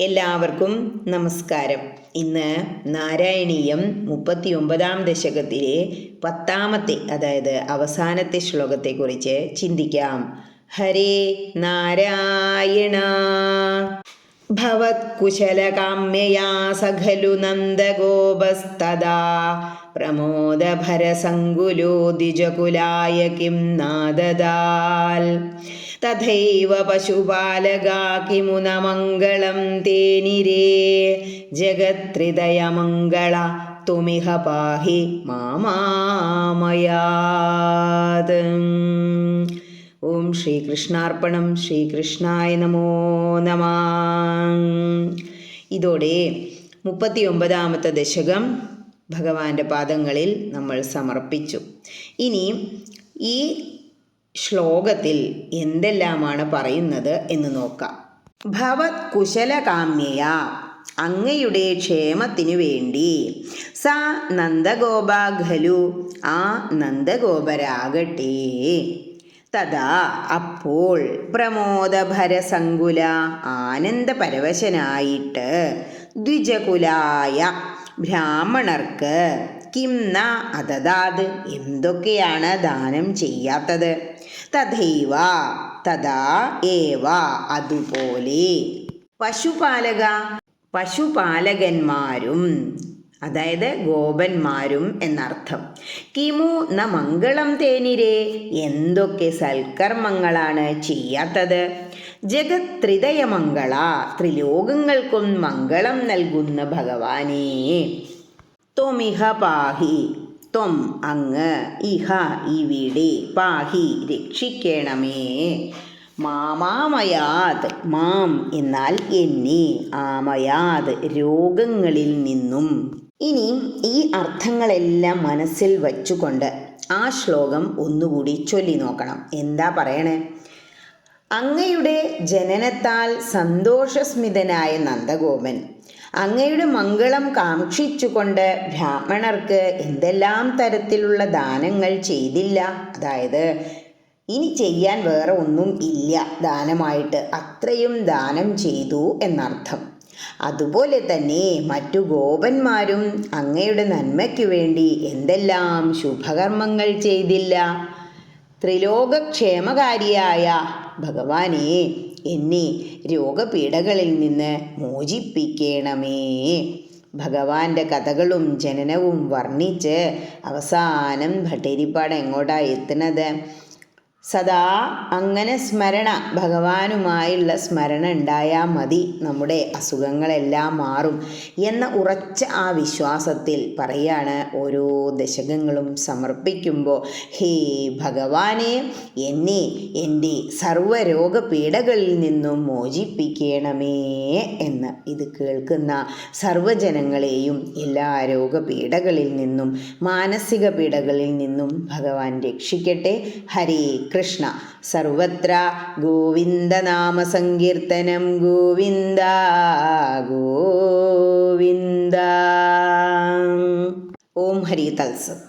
എല്ലാവർക്കും നമസ്കാരം. ഇന്ന് നാരായണീയം മുപ്പത്തി ഒമ്പതാം ദശകത്തിലെ പത്താമത്തെ അതായത് അവസാനത്തെ ശ്ലോകത്തെക്കുറിച്ച് ചിന്തിക്കാം. ഹരേ നാരായണ ഭവത്കുശലകാമ്യയാ സഖലു നന്ദഗോപസ്തദാ പ്രമോദഭരസങ്കുലോ ദ്വിജകുലായ കിം നാദദാൽ തഥൈവ പശുപാലകാ കിമുന മംഗളം തേനിരേ ജഗത്രിതയമംഗള തുമിഹ പാഹി മാമാമയാത് ശ്രീകൃഷ്ണാർപ്പണം ശ്രീകൃഷ്ണായ നമോ നമ. ഇതോടെ മുപ്പത്തി ഒമ്പതാമത്തെ ദശകം ഭഗവാന്റെ പാദങ്ങളിൽ നമ്മൾ സമർപ്പിച്ചു. ഇനി ഈ ശ്ലോകത്തിൽ എന്തെല്ലാമാണ് പറയുന്നത് എന്ന് നോക്കാം. ഭവത് കുശലകാമ്യയ അങ്ങയുടെ ക്ഷേമത്തിനു വേണ്ടി. സ നന്ദഗോപാഖലു ആ നന്ദഗോപരാകട്ടെ. തഥാ അപ്പോൾ പ്രമോദഭരസങ്കുല ആനന്ദപരവശനായിട്ട് ദ്വിജകുലായ ബ്രാഹ്മണർക്ക് കിം ന അതതാത് എന്തൊക്കെയാണ് ദാനം ചെയ്യാത്തത്? തഥൈവ തഥാ ഏവ അതുപോലെ. പശുപാലക പശുപാലകന്മാരും അതായത് ഗോപന്മാരും എന്നർത്ഥം. കിമു ന മംഗളം തേനിരേ എന്തൊക്കെ സൽക്കർമ്മങ്ങളാണ് ചെയ്യാത്തത്? ജഗത്രിതയമംഗള ത്രിലോകങ്ങൾക്കും മംഗളം നൽകുന്ന ഭഗവാനേ. ത്വമിഹ പാഹി ത്വം അങ്ങ് ഇഹ ഇവിടെ പാഹി രക്ഷിക്കണമേ. മാമാമയാത് മാം എന്നാൽ എന്നെ ആമയാത് രോഗങ്ങളിൽ നിന്നും ഇനി ഈ അർത്ഥങ്ങളെല്ലാം മനസ്സിൽ വച്ചുകൊണ്ട് ആ ശ്ലോകം ഒന്നുകൂടി ചൊല്ലി നോക്കണം. എന്താ പറയണേ? അങ്ങയുടെ ജനനത്താൽ സന്തോഷസ്മിതനായ നന്ദഗോപൻ അങ്ങയുടെ മംഗളം കാക്ഷിച്ചുകൊണ്ട് ബ്രാഹ്മണർക്ക് എന്തെല്ലാം തരത്തിലുള്ള ദാനങ്ങൾ ചെയ്തില്ല. അതായത് ഇനി ചെയ്യാൻ വേറെ ഒന്നും ഇല്ല. ദാനമായിട്ട് അത്രയും ദാനം ചെയ്തു എന്നർത്ഥം. അതുപോലെ തന്നെ മറ്റു ഗോപന്മാരും അങ്ങയുടെ നന്മയ്ക്കു വേണ്ടി എന്തെല്ലാം ശുഭകർമ്മങ്ങൾ ചെയ്തില്ല. ത്രിലോകക്ഷേമകാരിയായ ഭഗവാനെ എന്നെ രോഗപീഠകളിൽ നിന്ന് മോചിപ്പിക്കണമേ. ഭഗവാന്റെ കഥകളും ജനനവും വർണിച്ച് അവസാനം ഭട്ടേരിപ്പാട് എങ്ങോട്ടാണ് എത്തുന്നത്? സദാ അങ്ങനെ സ്മരണ ഭഗവാനുമായുള്ള സ്മരണ ഉണ്ടായാൽ മതി. നമ്മുടെ അസുഖങ്ങളെല്ലാം മാറും എന്ന ഉറച്ച ആ വിശ്വാസത്തിൽ പറയാണ് ഓരോ ദശകങ്ങളും സമർപ്പിക്കുമ്പോൾ ഹേ ഭഗവാനെ എന്നെ എന്റെ സർവരോഗപീഠകളിൽ നിന്നും മോചിപ്പിക്കണമേ എന്ന് ഇത് കേൾക്കുന്ന സർവജനങ്ങളെയും എല്ലാ രോഗപീഠകളിൽ നിന്നും മാനസിക പീഡകളിൽ നിന്നും ഭഗവാൻ രക്ഷിക്കട്ടെ. ഹരേ കൃഷ്ണ സർവത്ര ഗോവിന്ദനാമസങ്കീർത്തനം ഗോവിന്ദ ഗോവിന്ദ. ഓം ഹരി തത്സം